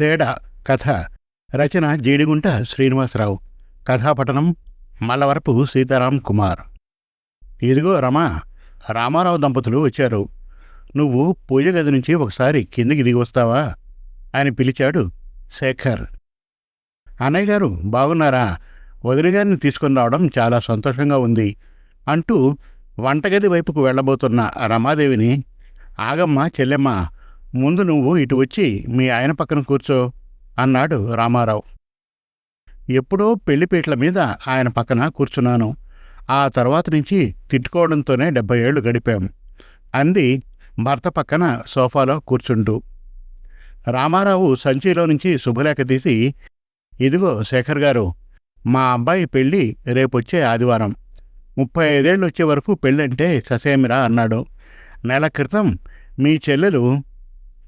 తేడా కథ. రచన జీడిగుంట శ్రీనివాసరావు. కథాపఠనం మల్లవరపు సీతారాం కుమార్. ఇదిగో రమా రామారావు దంపతులు వచ్చారు. నువ్వు పూజ గది నుంచి ఒకసారి కిందికి దిగి వస్తావా? అని పిలిచాడు శేఖర్. అన్నయ్య గారు బాగున్నారా? వదిన గారిని తీసుకుని రావడం చాలా సంతోషంగా ఉంది అంటూ వంటగది వైపుకు వెళ్ళబోతున్న రమాదేవిని ఆగమ్మ చెల్లెమ్మ ముందు నువ్వు ఇటు వచ్చి మీ ఆయన పక్కన కూర్చో అన్నాడు రామారావు. ఎప్పుడో పెళ్ళిపీటల మీద ఆయన పక్కన కూర్చున్నాను. ఆ తర్వాత నుంచి తిట్టుకోవడంతోనే డెబ్బై ఏళ్ళు గడిపాం అంది భర్త పక్కన సోఫాలో కూర్చుంటూ. రామారావు సంచిలో నుంచి శుభలేఖ తీసి ఇదిగో శేఖర్ గారు మా అబ్బాయి పెళ్ళి రేపొచ్చే ఆదివారం. ముప్పై ఐదేళ్ళు వచ్చే వరకు పెళ్ళంటే ససేమిరా అన్నాడు. నెల క్రితం మీ చెల్లెలు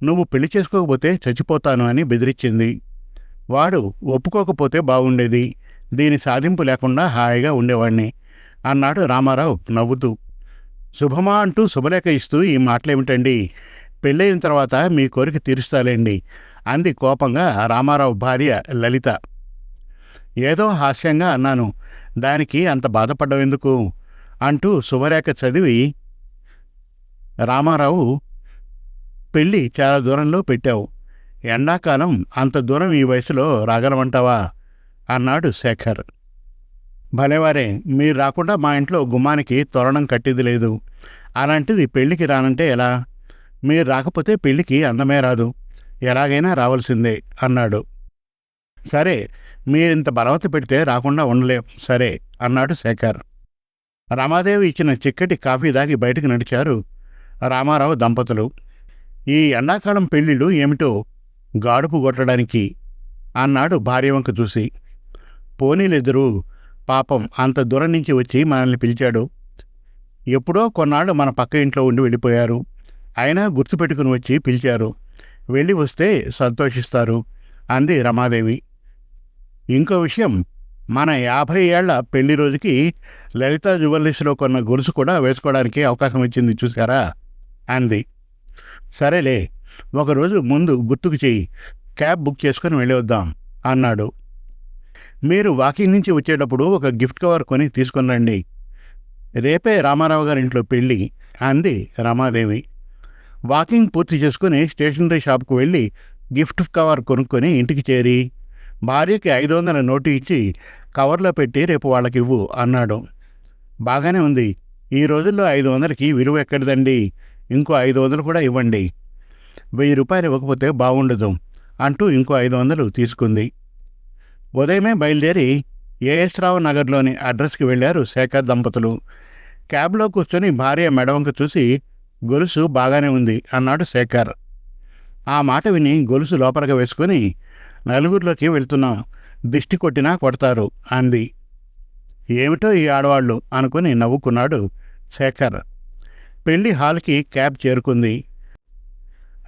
నువ్వు పెళ్ళి చేసుకోకపోతే చచ్చిపోతాను అని బెదిరించింది. వాడు ఒప్పుకోకపోతే బాగుండేది దీని సాధింపు లేకుండా హాయిగా ఉండేవాణ్ణి. అన్నాడు రామారావు నవ్వుతూ. శుభమా అంటూ శుభలేఖ ఇస్తూ ఈ మాటలేమిటండి? పెళ్ళైన తర్వాత మీ కోరిక తీరుస్తాలేండి? అంది కోపంగా రామారావు భార్య లలిత. ఏదో హాస్యంగా అన్నాను. దానికి అంత బాధపడ్డవెందుకు అంటూ శుభరేఖ చదివి. రామారావు పెళ్ళి చాలా దూరంలో పెట్టావు. ఎండాకాలం అంత దూరం ఈ వయసులో రాగలమంటావా? అన్నాడు శేఖర్. భలేవారే మీరు రాకుండా మా ఇంట్లో గుమ్మానికి తోరణం కట్టేది లేదు. అలాంటిది పెళ్ళికి రానంటే ఎలా? మీరు రాకపోతే పెళ్ళికి అందమే రాదు. ఎలాగైనా రావాల్సిందే అన్నాడు. సరే మీరింత బలవత పెడితే రాకుండా ఉండలేం సరే అన్నాడు శేఖర్. రమాదేవి ఇచ్చిన చిక్కటి కాఫీ దాగి బయటకు నడిచారు. రామారావు దంపతులు. ఈ ఎండాకాలం పెళ్ళిళ్ళు ఏమిటో గాడుపు కొట్టడానికి అన్నాడు భార్యవంక చూసి. పోనీలిద్దరూ పాపం అంత దూరం నుంచి వచ్చి మనల్ని పిలిచాడు. ఎప్పుడో కొన్నాళ్ళు మన పక్క ఇంట్లో ఉండి వెళ్ళిపోయారు. అయినా గుర్తుపెట్టుకుని వచ్చి పిలిచారు. వెళ్ళి వస్తే సంతోషిస్తారు అంది రమాదేవి. ఇంకో విషయం మన యాభై ఏళ్ళ పెళ్ళి రోజుకి లలిత జ్యువెలరీస్లో కొన్న గొలుసు కూడా వేసుకోవడానికి అవకాశం వచ్చింది చూసారా అంది. సరేలే ఒకరోజు ముందు గుర్తుకు చెయ్యి. క్యాబ్ బుక్ చేసుకుని వెళ్ళి వద్దాం అన్నాడు. మీరు వాకింగ్ నుంచి వచ్చేటప్పుడు ఒక గిఫ్ట్ కవర్ కొని తీసుకుని రండి. రేపే రామారావు గారి ఇంట్లో పెళ్ళి అంది రమాదేవి. వాకింగ్ పూర్తి చేసుకుని స్టేషనరీ షాప్కు వెళ్ళి గిఫ్ట్ కవర్ కొనుక్కొని ఇంటికి చేరి భార్యకి ఐదు వందల నోటు ఇచ్చి కవర్లో పెట్టి రేపు వాళ్ళకి ఇవ్వు అన్నాడు. బాగానే ఉంది. ఈ రోజుల్లో ఐదు వందలకి విలువ ఎక్కడిదండి? ఇంకో ఐదు వందలు కూడా ఇవ్వండి. వెయ్యి రూపాయలు ఇవ్వకపోతే బాగుండదు అంటూ ఇంకో ఐదు వందలు తీసుకుంది. ఉదయమే బయలుదేరి ఏఎస్ రావు నగర్లోని అడ్రస్కి వెళ్ళారు శేఖర్ దంపతులు. క్యాబ్లో కూర్చొని భార్య మెడవంక చూసి గొలుసు బాగానే ఉంది అన్నాడు శేఖర్. ఆ మాట విని గొలుసు లోపలికి వేసుకొని నలుగురిలోకి వెళ్తున్నాం దిష్టి కొట్టినా కొడతారు అంది. ఏమిటో ఈ ఆడవాళ్ళు అనుకుని నవ్వుకున్నాడు శేఖర్. పెళ్ళి హాల్కి క్యాబ్ చేరుకుంది.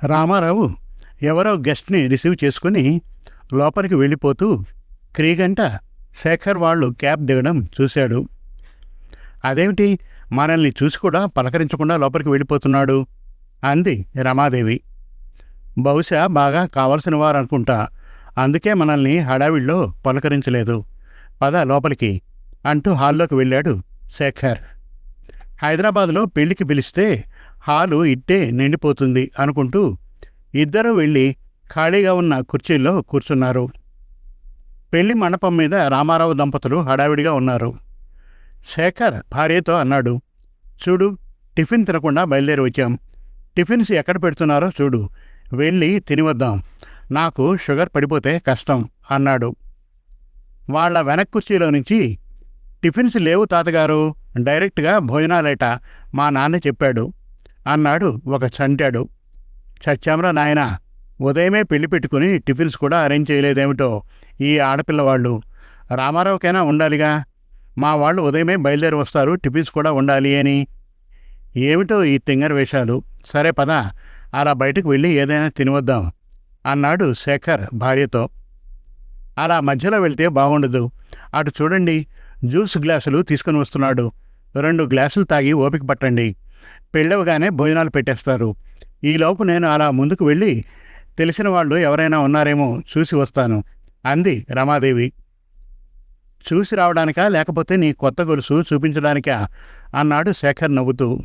రామారావు ఎవరో గెస్ట్ని రిసీవ్ చేసుకుని లోపలికి వెళ్ళిపోతూ క్రీగంట శేఖర్ వాళ్ళు క్యాబ్ దిగడం చూశాడు. అదేమిటి? మనల్ని చూసి కూడా పలకరించకుండా లోపలికి వెళ్ళిపోతున్నాడు అంది రమాదేవి. బహుశా బాగా కావలసిన వారు అనుకుంటా. అందుకే మనల్ని హడావిడిలో పలకరించలేదు. పద లోపలికి అంటూ హాల్లోకి వెళ్ళాడు శేఖర్. హైదరాబాద్లో పెళ్ళికి పిలిస్తే హాలు ఇట్టే నిండిపోతుంది అనుకుంటూ ఇద్దరూ వెళ్ళి ఖాళీగా ఉన్న కుర్చీల్లో కూర్చున్నారు. పెళ్ళి మండపం మీద రామారావు దంపతులు హడావిడిగా ఉన్నారు. శేఖర్ భార్యతో అన్నాడు చూడు టిఫిన్ తినకుండా బయలుదేరి వచ్చాం. టిఫిన్స్ ఎక్కడ పెడుతున్నారో చూడు. వెళ్ళి తినివద్దాం. నాకు షుగర్ పడిపోతే కష్టం అన్నాడు. వాళ్ళ వెనక్ కుర్చీలో నుంచి టిఫిన్స్ లేవు తాతగారు. డైరెక్ట్గా భోజనాలేట. మా నాన్న చెప్పాడు. అన్నాడు ఒక చంటాడు. చచ్చామరా నాయన. ఉదయమే పెళ్ళి పెట్టుకుని టిఫిన్స్ కూడా అరేంజ్ చేయలేదేమిటో ఈ ఆడపిల్లవాళ్ళు. రామారావుకైనా ఉండాలిగా. మా వాళ్ళు ఉదయమే బయలుదేరి వస్తారు. టిఫిన్స్ కూడా ఉండాలి అని. ఏమిటో ఈ తింగర వేషాలు. సరే పద. అలా బయటకు వెళ్ళి ఏదైనా తినివద్దాం అన్నాడు శేఖర్ భార్యతో. అలా మధ్యలో వెళ్తే బాగుండదు. అటు చూడండి. జ్యూస్ గ్లాసులు తీసుకుని వస్తున్నాడు. రెండు గ్లాసులు తాగి ఓపిక పట్టండి. పెళ్ళవగానే భోజనాలు పెట్టేస్తారు. ఈలోపు నేను అలా ముందుకు వెళ్ళి తెలిసిన వాళ్ళు ఎవరైనా ఉన్నారేమో చూసి వస్తాను అంది రమాదేవి. చూసి రావడానికా లేకపోతే నీ కొత్త గొలుసు చూపించడానికా అన్నాడు శేఖర్ నవ్వుతూ.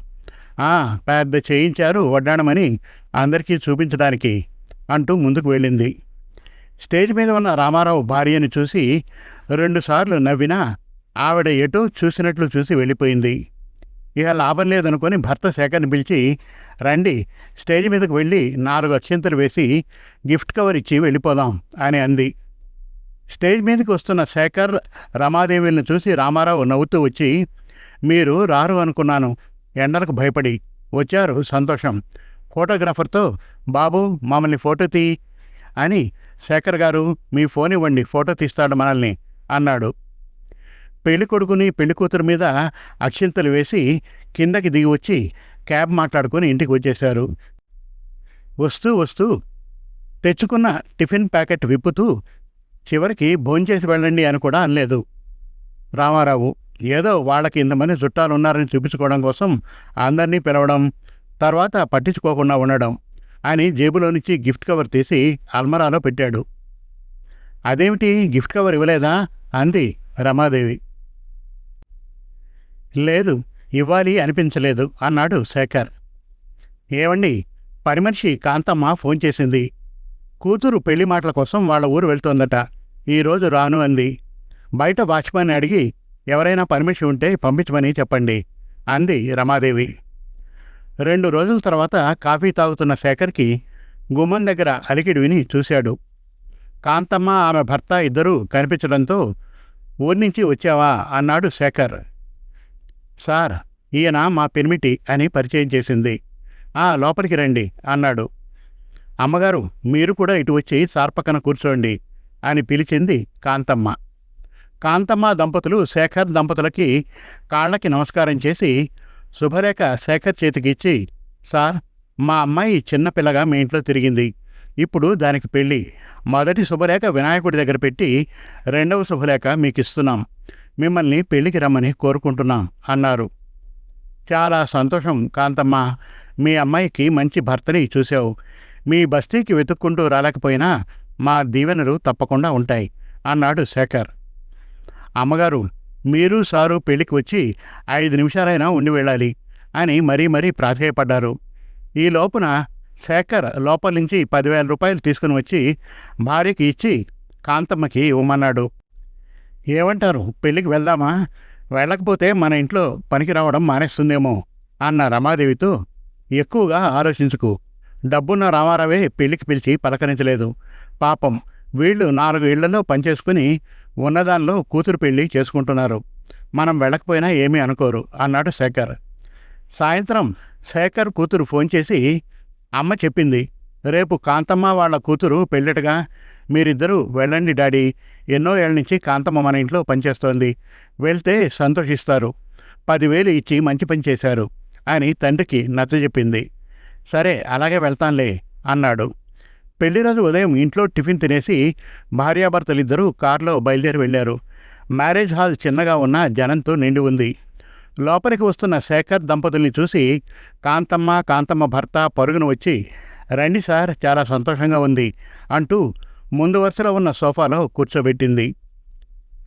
ఆ పెద్ద చేయించారు వడ్డాణమని అందరికీ చూపించడానికి అంటూ ముందుకు వెళ్ళింది. స్టేజ్ మీద ఉన్న రామారావు భార్యని చూసి రెండుసార్లు నవ్వినా ఆవిడ ఎటో చూసినట్లు చూసి వెళ్ళిపోయింది. ఇక లాభం లేదనుకొని భర్త శేఖర్ని పిలిచి రండి స్టేజ్ మీదకు వెళ్ళి నాలుగు అత్యంతలు వేసి గిఫ్ట్ కవర్ ఇచ్చి వెళ్ళిపోదాం అని అంది. స్టేజ్ మీదకి వస్తున్న శేఖర్ రమాదేవిని చూసి రామారావు నవ్వుతూ వచ్చి మీరు రారు అనుకున్నాను. ఎండలకు భయపడి. వచ్చారు సంతోషం. ఫోటోగ్రాఫర్తో బాబు మమ్మల్ని ఫోటో తీ అని శేఖర్ గారు మీ ఫోన్ ఇవ్వండి ఫోటో తీస్తాడు మనల్ని అన్నాడు. పెళ్ళికొడుకుని పెళ్ళికూతురు మీద అక్షింతలు వేసి కిందకి దిగి వచ్చి క్యాబ్ మాట్లాడుకొని ఇంటికి వచ్చేశారు. వస్తూ వస్తూ తెచ్చుకున్న టిఫిన్ ప్యాకెట్ విప్పుతూ చివరికి భోంచేసి వెళ్ళండి అని కూడా అనలేదు. రామారావు ఏదో వాళ్ళకి ఇంతమంది చుట్టాలు ఉన్నారని చూపించుకోవడం కోసం అందరినీ పిలవడం తర్వాత పట్టించుకోకుండా ఉండడం అని జేబులో నుంచి గిఫ్ట్ కవర్ తీసి అల్మరాలో పెట్టాడు. అదేమిటి గిఫ్ట్ కవర్ ఇవ్వలేదా? అంది రమాదేవి. లేదు ఇవ్వాలి అనిపించలేదు అన్నాడు శేఖర్. ఏవండి పని మనిషి కాంతమ్మ ఫోన్ చేసింది. కూతురు పెళ్ళి మాటల కోసం వాళ్ళ ఊరు వెళ్తోందట. ఈరోజు రాను అంది. బయట వాచ్మెన్ అడిగి ఎవరైనా పర్మిషన్ ఉంటే పంపించమని చెప్పండి అంది రమాదేవి. రెండు రోజుల తర్వాత కాఫీ తాగుతున్న శేఖర్కి గుమ్మం దగ్గర అలికిడి విని చూశాడు. కాంతమ్మ ఆమె భర్త ఇద్దరూ కనిపించడంతో ఊరి నుంచి వచ్చావా? అన్నాడు శేఖర్. సార్ ఈయన మా పెనిమిటి అని పరిచయం చేసింది. ఆ లోపలికి రండి అన్నాడు. అమ్మగారు మీరు కూడా ఇటు వచ్చి సార్ పక్కన కూర్చోండి అని పిలిచింది కాంతమ్మ. కాంతమ్మ దంపతులు శేఖర్ దంపతులకి కాళ్ళకి నమస్కారం చేసి శుభలేఖ శేఖర్ చేతికిచ్చి సార్ మా అమ్మాయి చిన్నపిల్లగా మీ ఇంట్లో తిరిగింది. ఇప్పుడు దానికి పెళ్ళి. మొదటి శుభలేఖ వినాయకుడి దగ్గర పెట్టి రెండవ శుభలేఖ మీకు ఇస్తున్నాం మిమ్మల్ని పెళ్ళికి రమ్మని కోరుకుంటున్నాం అన్నారు. చాలా సంతోషం కాంతమ్మ. మీ అమ్మాయికి మంచి భర్తని చూసావు మీ బస్తీకి వెతుక్కుంటూ రాలేకపోయినా మా దీవెనలు తప్పకుండా ఉంటాయి అన్నాడు శేఖర్. అమ్మగారు మీరు సారు పెళ్ళికి వచ్చి ఐదు నిమిషాలైనా ఉండి వెళ్ళాలి అని మరీ మరీ ప్రాధేయపడ్డారు. ఈ లోపున శేఖర్ లోపల నుంచి పదివేల రూపాయలు తీసుకుని వచ్చి భార్యకి ఇచ్చి కాంతమ్మకి ఇవ్వమన్నాడు. ఏమంటారు? పెళ్ళికి వెళ్దామా? వెళ్ళకపోతే మన ఇంట్లో పనికి రావడం మానేస్తుందేమో అన్న రమాదేవితో ఎక్కువగా ఆలోచించుకు. డబ్బున్న రామారావే పెళ్ళికి పిలిచి పలకరించలేదు. పాపం వీళ్ళు నాలుగు ఇళ్ళలో పనిచేసుకుని ఉన్నదానిలో కూతురు పెళ్ళి చేసుకుంటున్నారు. మనం వెళ్ళకపోయినా ఏమీ అనుకోరు అన్నాడు శేఖర్. సాయంత్రం శేఖర్ కూతురు ఫోన్ చేసి అమ్మ చెప్పింది రేపు కాంతమ్మ వాళ్ళ కూతురు పెళ్ళిటగా మీరిద్దరూ వెళ్ళండి డాడీ. ఎన్నో ఏళ్ళ నుంచి కాంతమ్మ మన ఇంట్లో పనిచేస్తోంది. వెళ్తే సంతోషిస్తారు. పదివేలు ఇచ్చి మంచి పని చేశారు అని తండ్రికి నచ్చజెప్పింది సరే అలాగే వెళ్తాంలే అన్నాడు. పెళ్ళి రోజు ఉదయం ఇంట్లో టిఫిన్ తినేసి భార్యాభర్తలిద్దరూ కారులో బయలుదేరి వెళ్ళారు. మ్యారేజ్ హాల్ చిన్నగా ఉన్న జనంతో నిండి ఉంది. లోపలికి వస్తున్న శేఖర్ దంపతుల్ని చూసి కాంతమ్మ కాంతమ్మ భర్త పరుగున వచ్చి రండి సార్ చాలా సంతోషంగా ఉంది అంటూ ముందు వరుసలో ఉన్న సోఫాలో కూర్చోబెట్టింది.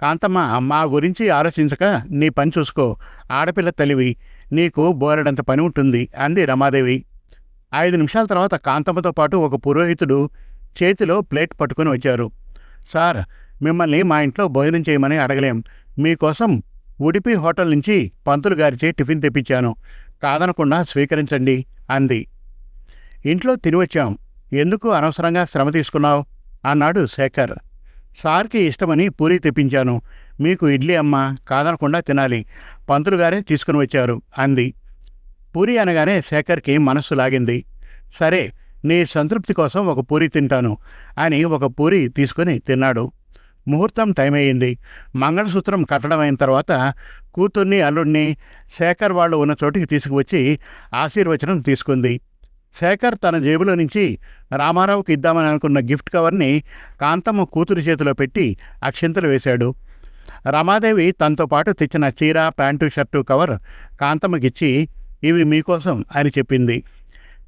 కాంతమ్మ మా గురించి ఆలోచించక నీ పని చూసుకో. ఆడపిల్ల తల్లివి నీకు బోరెడంత పని ఉంటుంది అంది రమాదేవి. ఐదు నిమిషాల తర్వాత కాంతమ్మతో పాటు ఒక పురోహితుడు చేతిలో ప్లేట్ పట్టుకుని వచ్చారు. సార్ మిమ్మల్ని మా ఇంట్లో భోజనం చేయమని అడగలేం. మీకోసం ఉడిపి హోటల్ నుంచి పంతులు గారిచే టిఫిన్ తెప్పించాను. కాదనకుండా స్వీకరించండి అంది. ఇంట్లో తిని వచ్చాం. ఎందుకు అనవసరంగా శ్రమ తీసుకున్నావు? అన్నాడు శేఖర్. సార్కి ఇష్టమని పూరి తెప్పించాను. మీకు ఇడ్లీ అమ్మ కాదనకుండా తినాలి. పంతులు గారే తీసుకుని వచ్చారు అంది. పూరి అనగానే శేఖర్కి మనస్సు లాగింది. సరే నీ సంతృప్తి కోసం ఒక పూరి తింటాను అని ఒక పూరి తీసుకుని తిన్నాడు. ముహూర్తం టైం అయింది మంగళసూత్రం కట్టడం అయిన తర్వాత కూతుర్ని అల్లుడిని శేఖర్ వాళ్ళు ఉన్న చోటికి తీసుకువచ్చి ఆశీర్వచనం తీసుకుంది. శేఖర్ తన జేబులో నుంచి రామారావుకి ఇద్దామని అనుకున్న గిఫ్ట్ కవర్ని కాంతమ్మ కూతురు చేతిలో పెట్టి అక్షింతలు వేశాడు. రమాదేవి తనతో పాటు తెచ్చిన చీర ప్యాంటు షర్టు కవర్ కాంతమ్మకిచ్చి ఇవి మీకోసం అని చెప్పింది.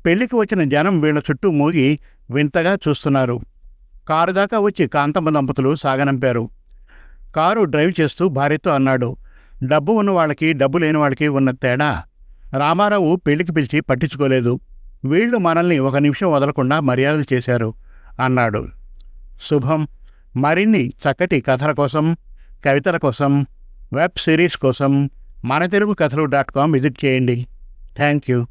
పెళ్ళికి వచ్చిన జనం వీళ్ళ చుట్టూ మూగి వింతగా చూస్తున్నారు. కారు దాకా వచ్చి కాంతమ్మ దంపతులు సాగనంపారు. కారు డ్రైవ్ చేస్తూ భార్యతో అన్నాడు డబ్బు ఉన్న వాళ్ళకి డబ్బు లేని వాళ్ళకి ఉన్న తేడా. రామారావు పెళ్ళికి పిలిచి పట్టించుకోలేదు. వీళ్ళు మనల్ని ఒక నిమిషం వదలకుండా మర్యాదలు చేశారు అన్నాడు. శుభం. మరిన్ని చక్కటి కథల కోసం కవితల కోసం వెబ్ సిరీస్ కోసం మన Telugu Kathalu dot com visit చేయండి. Thank you.